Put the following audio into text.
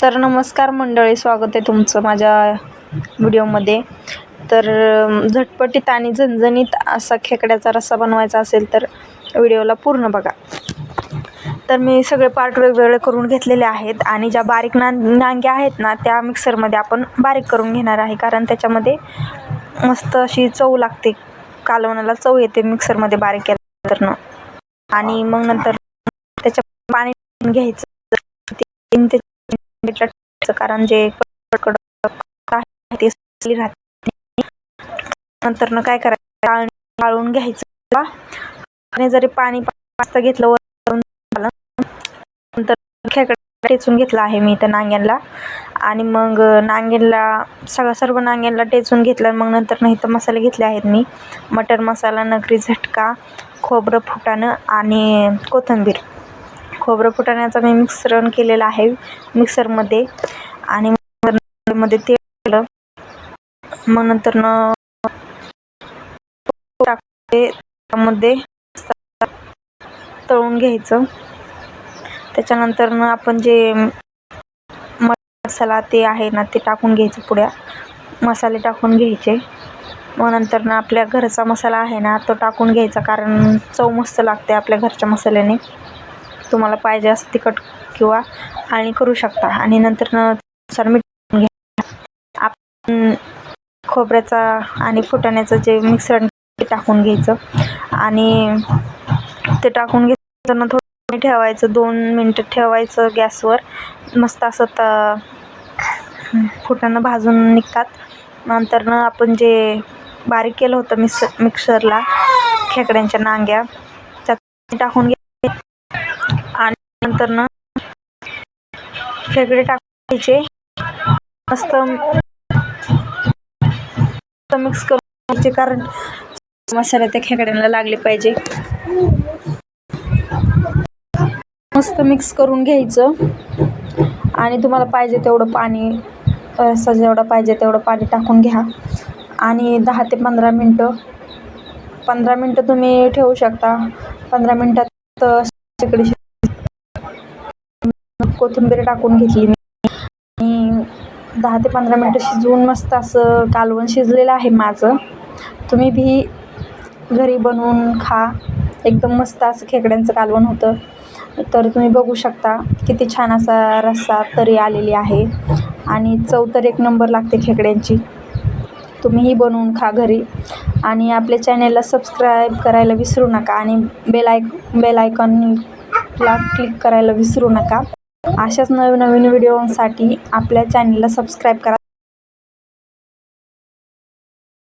तर नमस्कार मंडळी स्वागत आहे तुमचं माझ्या व्हिडिओमध्ये. तर झटपटीत आणि झणझणीत असा खेकड्याचा रस्सा बनवायचा असेल तर व्हिडिओला पूर्ण बघा. तर मी सगळे पार्ट वेगवेगळे करून घेतलेले आहेत आणि ज्या बारीक ना नांग्या आहेत ना त्या मिक्सरमध्ये आपण बारीक करून घेणार आहे. कारण त्याच्यामध्ये मस्त अशी चव लागते. कालवणाला चव येते मिक्सरमध्ये बारीक केल्यानंतर आणि मग नंतर त्याच्या पाणी घ्यायचं. कारण जे कडक आहे ते राहते नंतर न काय करायचं? टाळून घ्यायचं आणि जरी पाणी जास्त घेतलं वरून नंतर खेकडा टेचून घेतला आहे मी त्या नांग्यांना आणि मग नांग्यांना सगळं सर्व नांग्यांना टेचून घेतलं. मग नंतर नाही तर मसाले घेतले आहेत मी. मटर मसाला नगरी झटका खोबरं फुटाणं आणि कोथिंबीर. खोबरं फुटण्याचा मी मिश्रण केलेला आहे. मिक्सरमध्ये आणि मध्ये तेल टाकलं. मग नंतर टाकते. त्यामध्ये तळून घ्यायचं. त्याच्यानंतर ना आपण जे मसाला ते आहे ना ते टाकून घ्यायचं पुढ्या मसाले टाकून घ्यायचे. मग नंतर ना आपल्या घरचा मसाला आहे ना तो टाकून घ्यायचा कारण चव मस्त लागते आपल्या घरच्या मसाल्याने. तुम्हाला पाहिजे असं तिखट किंवा आणि करू शकता. आणि नंतर न मीठ टाकून घ्या. आपण खोबऱ्याचा आणि फुटाण्याचं जे मिक्सर ते टाकून घ्यायचं. आणि ते टाकून घेताना थोडं ठेवायचं दोन मिनटं ठेवायचं गॅसवर. मस्त असं तर फुटाणं भाजून निघतात. नंतर न आपण जे बारीक केलं होतं मिक्स मिक्सरला खेकड्यांच्या नांग्या त्यात टाकून घे नंतर ना खेकडे टाकायचे. मस्त मिक्स करून घ्यायचे कारण मसाला त्या खेकड्यांना लागले पाहिजे. मस्त मिक्स करून घ्यायचं. आणि तुम्हाला पाहिजे तेवढं पाणी रस्सा जेवढं पाहिजे तेवढं पाणी टाकून घ्या. आणि दहा ते पंधरा मिनटं पंधरा मिनटं तुम्ही ठेवू शकता. पंधरा मिनटात खेकडे कोथिंबीर टाकून घेतली मी. आणि दहा ते पंधरा मिनटं शिजवून मस्त असं कालवण शिजलेलं आहे माझं. तुम्ही बी घरी बनवून खा. एकदम मस्त असं खेकड्यांचं कालवण होतं. तर तुम्ही बघू शकता किती छान असा रस्सा तरी आलेली आहे. आणि चव तर एक नंबर लागते खेकड्यांची. तुम्हीही बनवून खा घरी. आणि आपल्या चॅनेलला सबस्क्राईब करायला विसरू नका. आणि बेलायक बेलायकॉनला क्लिक करायला विसरू नका. अशाच नवनवीन नवीन व्हिडिओसाठी आपल्या चॅनलला सबस्क्राईब करा.